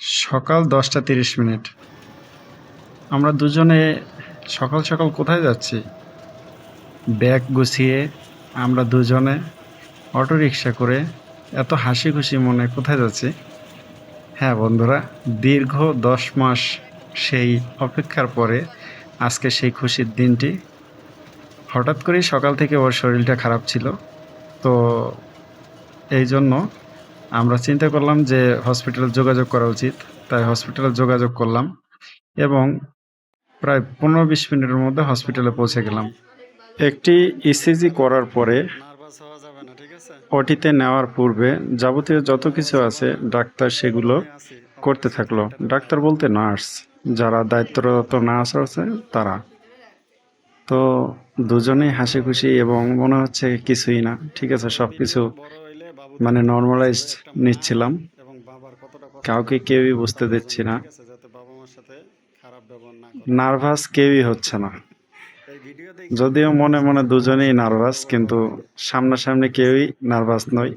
সকাল দশটা তিরিশ মিনিট। আমরা দুজনে সকাল সকাল কোথায় যাচ্ছি? ব্যাগ গুছিয়ে আমরা দুজনে অটো রিক্সা করে এত হাসি খুশি মনে কোথায় যাচ্ছি? হ্যাঁ বন্ধুরা, দীর্ঘ দশ মাস সেই অপেক্ষার পরে আজকে সেই খুশির দিনটি। হঠাৎ করেই সকাল থেকে ওর শরীরটা খারাপ ছিল। তো এই জন্য আমরা চিন্তা করলাম যে হসপিটালে যোগাযোগ করা উচিত। তাই হসপিটালে যোগাযোগ করলাম এবং প্রায় পনেরো বিশ মিনিটের মধ্যে হসপিটালে পৌঁছে গেলাম। একটি ইসিজি করার পরে ওটিতে নেওয়ার পূর্বে যাবতীয় যত কিছু আছে ডাক্তার সেগুলো করতে থাকল। ডাক্তার বলতে নার্স, যারা দায়িত্বরত নার্স আছে তারা। তো দুজনেই হাসি খুশি এবং মনে হচ্ছে কিছুই না, ঠিক আছে সব কিছু মানে নর্মালাইজ নিচ্ছিলাম। কাউকে কেউই বুঝতে দিচ্ছি না। নার্ভাস কেউই হচ্ছে না। যদিও মনে মনে দুজনেই নার্ভাস, কিন্তু সামনাসামনি কেউই নার্ভাস নয়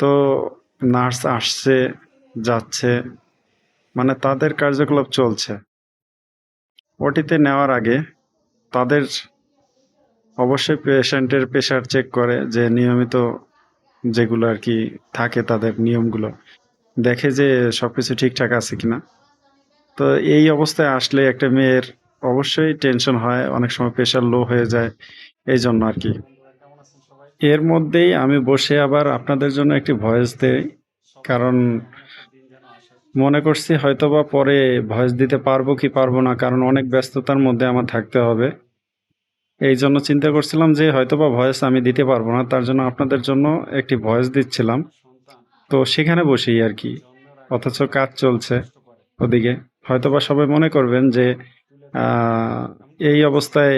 তো নার্স আসছে, যাচ্ছে মানে তাদের কার্যকলাপ চলছে। ওটিতে নেওয়ার আগে তাদের অবশ্যই পেশেন্টের প্রেশার চেক করে যে নিয়মিত যেগুলো আর কি থাকে তাদের নিয়মগুলো, দেখে যে সব কিছু ঠিকঠাক আছে কিনা। তো এই অবস্থায় আসলে একটা মেয়ের অবশ্যই টেনশন হয়, অনেক সময় প্রেশার লো হয়ে যায় এই জন্য আর কি। এর মধ্যেই আমি বসে আবার আপনাদের জন্য একটি ভয়েস দেই, কারণ মনে করছি হয়তোবা পরে ভয়েস দিতে পারব কি পারব না, কারণ অনেক ব্যস্ততার মধ্যে আমার থাকতে হবে। এই জন্য চিন্তা করছিলাম যে হয়তোবা ভয়েস আমি দিতে পারব না, তার জন্য আপনাদের জন্য একটি ভয়েস দিচ্ছিলাম। তো সেখানে বসেই আর কি, অথচ কাজ চলছে ওদিকে। হয়তোবা সবাই মনে করবেন যে এই অবস্থায়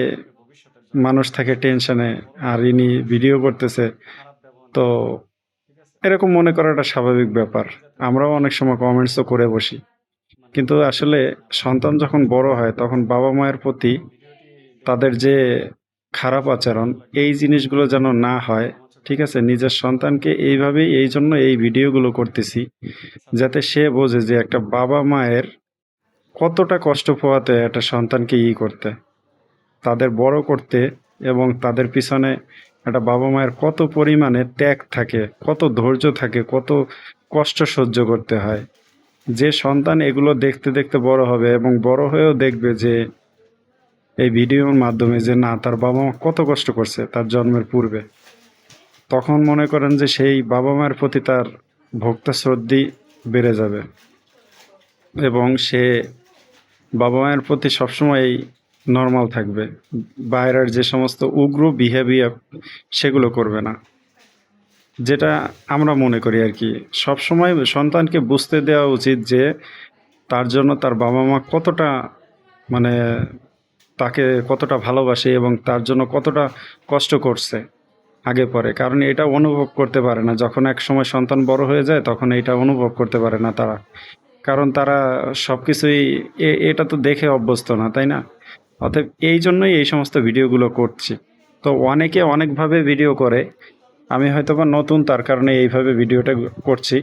মানুষ থাকে টেনশনে, আর ইনি ভিডিও করতেছে। তো এরকম মনে করাটা স্বাভাবিক ব্যাপার। আমরাও অনেক সময় কমেন্টসও করে বসি। কিন্তু আসলে সন্তান যখন বড় হয়, তখন বাবা মায়ের প্রতি তাদের যে খারাপ আচরণ, এই জিনিসগুলো যেন না হয়, ঠিক আছে? নিজের সন্তানকে এইভাবেই, এই জন্য এই ভিডিওগুলো করতেছি, যাতে সে বোঝে যে একটা বাবা মায়ের কতটা কষ্ট পোয়াতে একটা সন্তানকে ই করতে, তাদের বড় করতে এবং তাদের পিছনে একটা বাবা মায়ের কত পরিমাণে ত্যাগ থাকে, কত ধৈর্য থাকে, কত কষ্ট সহ্য করতে হয়। যে সন্তান এগুলো দেখতে দেখতে বড় হবে এবং বড় হয়েও দেখবে যে এই ভিডিওর মাধ্যমে যে না, তার বাবা মা কত কষ্ট করছে তার জন্মের পূর্বে। তখন মনে করেন যে সেই বাবা মায়ের প্রতি তার ভক্ত শ্রদ্ধি বেড়ে যাবে। এবং সে বাবা মায়ের প্রতি সবসময় নর্মাল থাকবে। বাইরের যে সমস্ত উগ্র বিহেভিয়ার সেগুলো করবে না। যেটা আমরা মনে করি আর কি, সবসময় সন্তানকে বুঝতে দেওয়া উচিত যে তার জন্য তার বাবা মা কতটা মানে তাকে কতটা ভালোবাসে এবং তার জন্য কতটা কষ্ট করছে আগে পরে। কারণ এটা অনুভব করতে পারে না। যখন এক সময় সন্তান বড় হয়ে যায়, তখন এটা অনুভব করতে পারে না তারা। কারণ তারা সব কিছুই এটা তো দেখে অভ্যস্ত না, তাই না? অতএব এই জন্যই এই সমস্ত ভিডিওগুলো করছি। তো অনেকে অনেকভাবে ভিডিও করে। আমি হয়তো বা নতুন, তার কারণে এইভাবে ভিডিওটা করছি।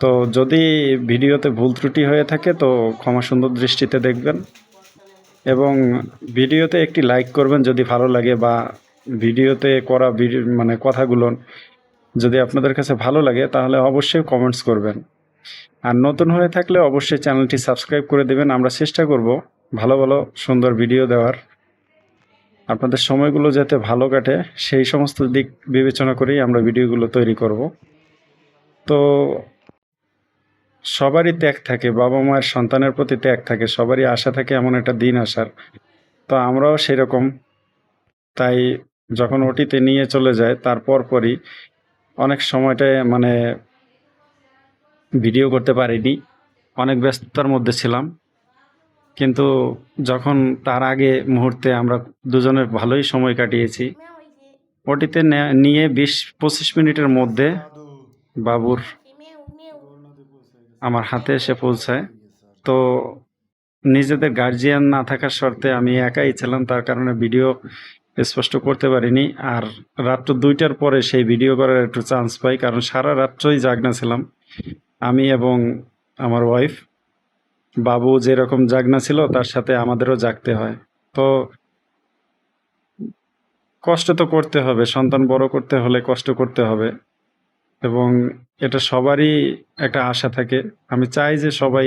তো যদি ভিডিওতে ভুল ত্রুটি হয়ে থাকে, তো ক্ষমা সুন্দর দৃষ্টিতে দেখবেন। এবং ভিডিওতে একটি লাইক করবেন যদি ভালো লাগে বা ভিডিওতে করা মানে কথাগুলো যদি আপনাদের কাছে ভালো লাগে, তাহলে অবশ্যই কমেন্টস করবেন। আর নতুন হয়ে থাকলে অবশ্যই চ্যানেলটি সাবস্ক্রাইব করে দেবেন। আমরা চেষ্টা করব ভালো ভালো, সুন্দর ভিডিও দেওয়ার। আপনাদের সময়গুলো যাতে ভালো কাটে, সেই সমস্ত দিক বিবেচনা করেই আমরা ভিডিওগুলো তৈরি করব। তো সবারই ত্যাগ থাকে, বাবা মায়ের সন্তানের প্রতি ত্যাগ থাকে, সবারই আশা থাকে এমন একটা দিন আসার। তো আমরাও সেরকম। তাই যখন ওটিতে নিয়ে চলে যায় তারপর পরই অনেক সময়টায় মানে ভিডিও করতে পারিনি। অনেক ব্যস্ততার মধ্যে ছিলাম। কিন্তু যখন তার আগে মুহূর্তে আমরা দুজনে ভালোই সময় কাটিয়েছি, ওটিতে নিয়ে বিশ পঁচিশ মিনিটের মধ্যে বাবুর আমার হাতে এসে পৌঁছায়। তো নিজেদের গার্জিয়ান না থাকার শর্তে আমি একাই ছিলাম, তার কারণে ভিডিও স্পষ্ট করতে পারিনি। আর রাত্র দুইটার পরে সেই ভিডিও করার একটু চান্স পাই, কারণ সারা রাত্রই জাগনা ছিলাম। আমি এবং আমার ওয়াইফ বাবু যেরকম জাগনা ছিল, তার সাথে আমাদেরও জাগতে হয়। তো কষ্ট তো করতে হবে, সন্তান বড় করতে হলে কষ্ট করতে হবে। এবং এটা সবারই একটা আশা থাকে। আমি চাই যে সবাই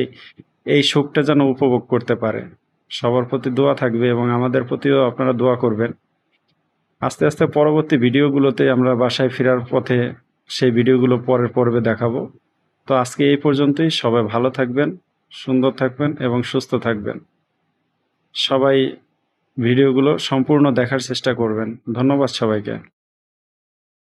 এই সুখটা যেন উপভোগ করতে পারে। সবার প্রতি দোয়া থাকবে এবং আমাদের প্রতিও আপনারা দোয়া করবেন। আস্তে আস্তে পরবর্তী ভিডিওগুলোতে আমরা বাসায় ফেরার পথে সেই ভিডিওগুলো পরের পর্বে দেখাবো। তো আজকে এই পর্যন্তই। সবাই ভালো থাকবেন, সুন্দর থাকবেন এবং সুস্থ থাকবেন। সবাই ভিডিওগুলো সম্পূর্ণ দেখার চেষ্টা করবেন। ধন্যবাদ সবাইকে।